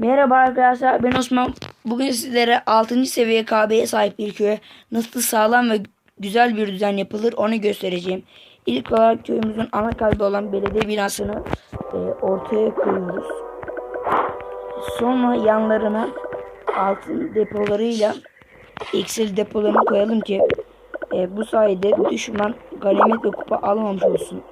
Merhaba arkadaşlar ben Osman. Bugün sizlere 6. seviye KB'ye sahip bir köye nasıl sağlam ve güzel bir düzen yapılır onu göstereceğim. İlk olarak köyümüzün ana kalbi olan belediye binasını e, ortaya koyuyoruz. Sonra yanlarına altın depolarıyla iksir depolarını koyalım ki e, bu sayede düşman ganimet ve kupa almamış olsun.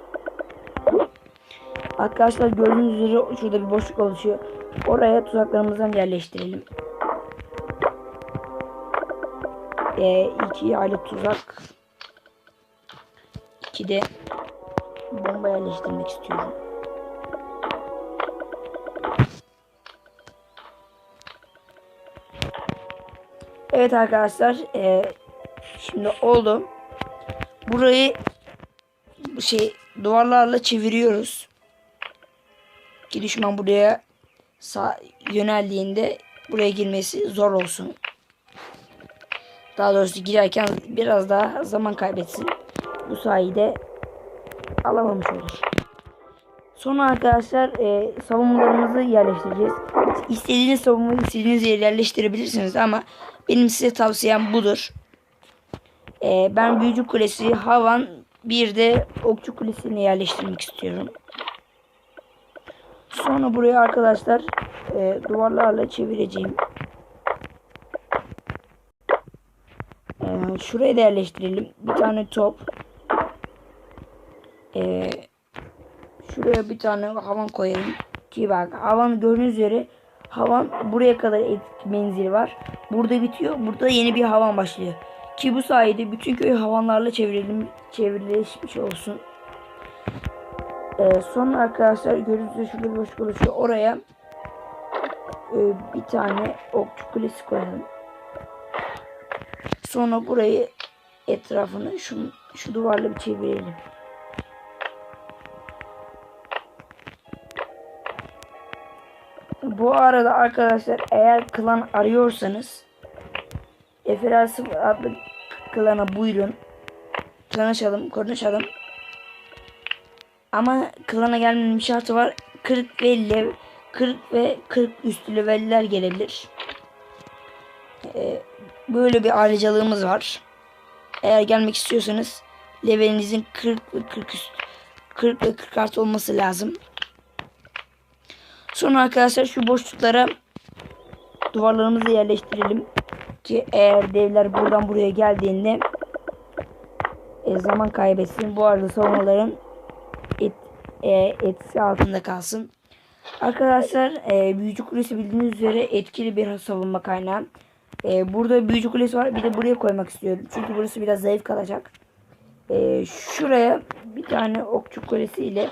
Arkadaşlar gördüğünüz üzere şurada bir boşluk oluşuyor. Oraya tuzaklarımızdan yerleştirelim. Ee, iki alet tuzak. İki de bomba yerleştirmek istiyorum. Evet arkadaşlar. ee, şimdi oldu. Burayı bu şey duvarlarla çeviriyoruz. Ki düşman buraya sağ yöneldiğinde buraya girmesi zor olsun. Daha doğrusu girerken biraz daha zaman kaybetsin. Bu sayede alamamış olur. Sonra arkadaşlar e, savunmalarımızı yerleştireceğiz. İstediğiniz savunmayı istediğiniz yere yerleştirebilirsiniz ama benim size tavsiyem budur. E, ben Büyücü Kulesi, Havan bir de Okçu Kulesi'ni yerleştirmek istiyorum. Sonra buraya arkadaşlar e, duvarlarla çevireceğim. E, şuraya da yerleştirelim. Bir tane top. E, şuraya bir tane havan koyalım. Ki bak havan gördüğünüz üzere havan buraya kadar menzil var. Burada bitiyor. Burada yeni bir havan başlıyor. Ki bu sayede bütün köy havanlarla çevrilim, çevrileşmiş olsun. Ee, sonra arkadaşlar görüntüde şurada boşluk oluşuyor. Oraya e, bir tane okçu kulesi koyalım. Sonra burayı etrafını şu, şu duvarla bir çevirelim. Bu arada arkadaşlar eğer klan arıyorsanız Eferal 0 adlı klana buyurun. Tanışalım, konuşalım. Ama klana gelmenin şartı var. 40 ve lev 40 ve 40 üstü leveller gelebilir. Ee, böyle bir ayrıcalığımız var. Eğer gelmek istiyorsanız levelinizin 40 ve 40 üst 40 ve 40 artı olması lazım. Sonra arkadaşlar şu boşluklara duvarlarımızı yerleştirelim ki eğer devler buradan buraya geldiğinde e, zaman kaybetsin. Bu arada savunmaların e, etkisi altında kalsın. Arkadaşlar e, Büyücü Kulesi bildiğiniz üzere etkili bir savunma kaynağı. E, burada Büyücü Kulesi var. Bir de buraya koymak istiyorum. Çünkü burası biraz zayıf kalacak. E, şuraya bir tane Okçu Kulesi ile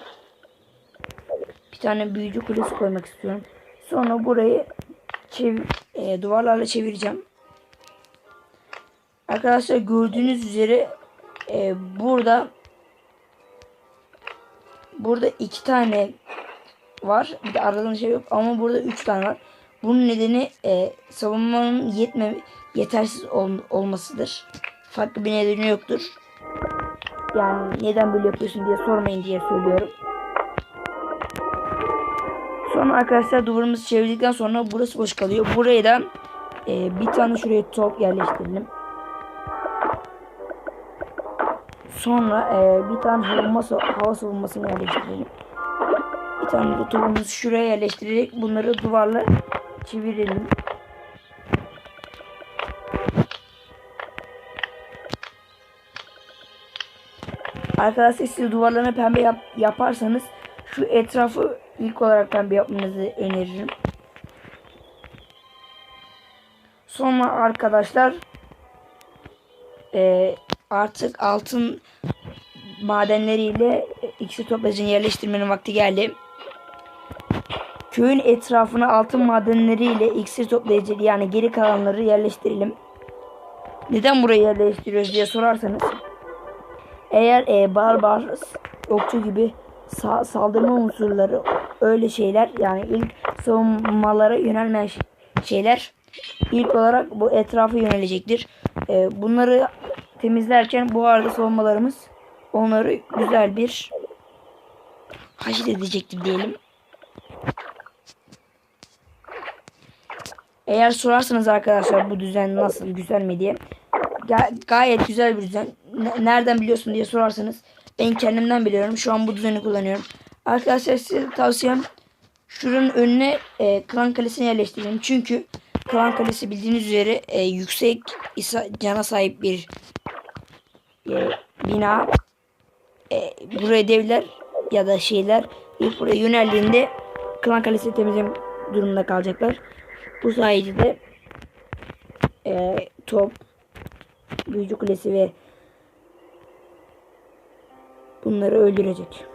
bir tane Büyücü Kulesi koymak istiyorum. Sonra burayı çev e, duvarlarla çevireceğim. Arkadaşlar gördüğünüz üzere e, burada burada iki tane var. Bir de aradan şey yok ama burada üç tane var. Bunun nedeni e, savunmanın yetme yetersiz ol, olmasıdır. Farklı bir nedeni yoktur. Yani neden böyle yapıyorsun diye sormayın diye söylüyorum. Sonra arkadaşlar duvarımızı çevirdikten sonra burası boş kalıyor. Buraya da e, bir tane şuraya top yerleştirelim. Sonra e, bir tane hava, hava savunmasını yerleştirelim. Bir tane de topumuzu şuraya yerleştirerek bunları duvarla çevirelim. Arkadaşlar siz duvarlarını pembe yap yaparsanız şu etrafı ilk olarak pembe yapmanızı öneririm. Sonra arkadaşlar e, artık altın madenleriyle ikisi toplayıcını yerleştirmenin vakti geldi. Köyün etrafına altın madenleriyle iksir toplayıcı yani geri kalanları yerleştirelim. Neden burayı yerleştiriyoruz diye sorarsanız eğer e, barbar okçu gibi sa saldırma unsurları öyle şeyler yani ilk savunmalara yönelmeyen şeyler ilk olarak bu etrafa yönelecektir. E, bunları temizlerken bu arada savunmalarımız onları güzel bir haşit edecektir diyelim. Eğer sorarsanız arkadaşlar bu düzen nasıl güzel mi diye. Ga- gayet güzel bir düzen. Ne- nereden biliyorsun diye sorarsanız ben kendimden biliyorum. Şu an bu düzeni kullanıyorum. Arkadaşlar size tavsiyem şuranın önüne e, klan kalesini yerleştirin. Çünkü klan kalesi bildiğiniz üzere e, yüksek cana sahip bir e, bina. E, buraya devler ya da şeyler ilk buraya yöneldiğinde klan kalesi temizleme durumunda kalacaklar. Bu sayede de e, top, büyücü kulesi ve bunları öldürecek.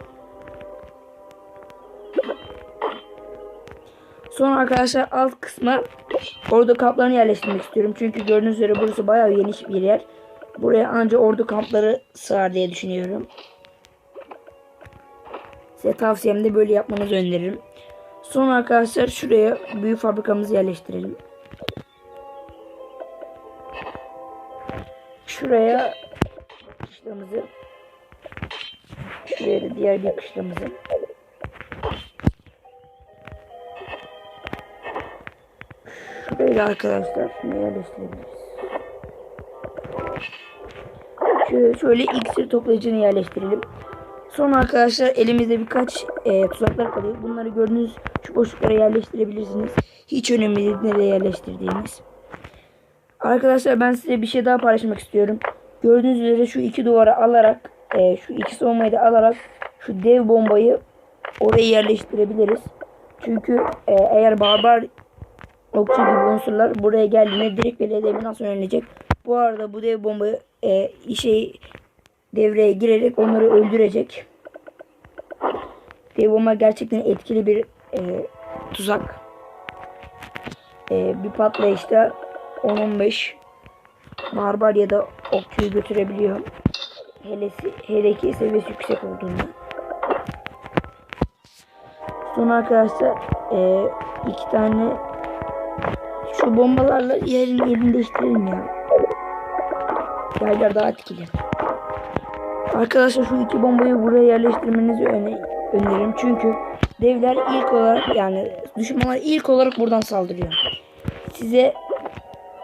Sonra arkadaşlar alt kısma ordu kamplarını yerleştirmek istiyorum. Çünkü gördüğünüz üzere burası bayağı geniş bir yer. Buraya anca ordu kampları sığar diye düşünüyorum. Size tavsiyem de böyle yapmanızı öneririm. Sonra arkadaşlar şuraya büyük fabrikamızı yerleştirelim. Şuraya kışlamızı şuraya da diğer bir kışlamızı da arkadaşlar şunu yerleştirebiliriz. Şöyle, şöyle iksir toplayıcını yerleştirelim. Sonra arkadaşlar elimizde birkaç e, tuzaklar kalıyor. Bunları gördüğünüz şu boşluklara yerleştirebilirsiniz. Hiç önemli değil nereye yerleştirdiğiniz. Arkadaşlar ben size bir şey daha paylaşmak istiyorum. Gördüğünüz üzere şu iki duvara alarak e, şu iki savunmayı da alarak şu dev bombayı oraya yerleştirebiliriz. Çünkü e, eğer barbar okçu gibi unsurlar buraya geldiğinde direkt belediye nasıl önlenecek. Bu arada bu dev bombayı e, şey devreye girerek onları öldürecek. Dev bomba gerçekten etkili bir e, tuzak. E, bir patlayışta 10-15 barbar ya da okçuyu götürebiliyor. Hele, hele ki seviyesi yüksek olduğunda. Sonra arkadaşlar e, iki tane şu bombalarla yerin yerini değiştirelim ya. Yerler daha etkili. Arkadaşlar şu iki bombayı buraya yerleştirmenizi öne öneririm. Çünkü devler ilk olarak yani düşmanlar ilk olarak buradan saldırıyor. Size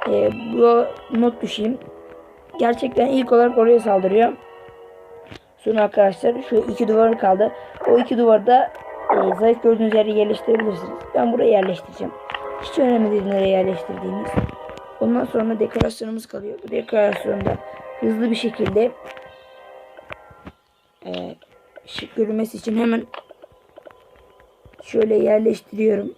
e, bu not düşeyim. Gerçekten ilk olarak oraya saldırıyor. Sonra arkadaşlar şu iki duvar kaldı. O iki duvarda e, zayıf gördüğünüz yere yerleştirebilirsiniz. Ben buraya yerleştireceğim. Hiç önemli değil nereye yerleştirdiğiniz. Ondan sonra dekorasyonumuz kalıyor. Bu dekorasyonda hızlı bir şekilde e, şık görünmesi için hemen şöyle yerleştiriyorum.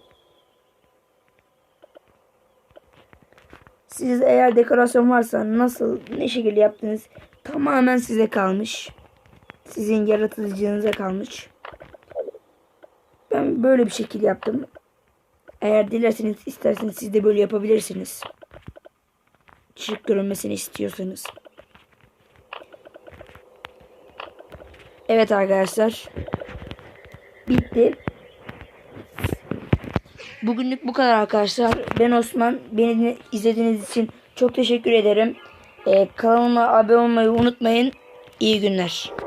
Siz eğer dekorasyon varsa nasıl ne şekilde yaptınız tamamen size kalmış. Sizin yaratıcınıza kalmış. Ben böyle bir şekil yaptım. Eğer dilerseniz isterseniz siz de böyle yapabilirsiniz. Şık görünmesini istiyorsanız. Evet arkadaşlar. Bitti. Bugünlük bu kadar arkadaşlar. Ben Osman. Beni izlediğiniz için çok teşekkür ederim. Ee, kanalıma abone olmayı unutmayın. İyi günler.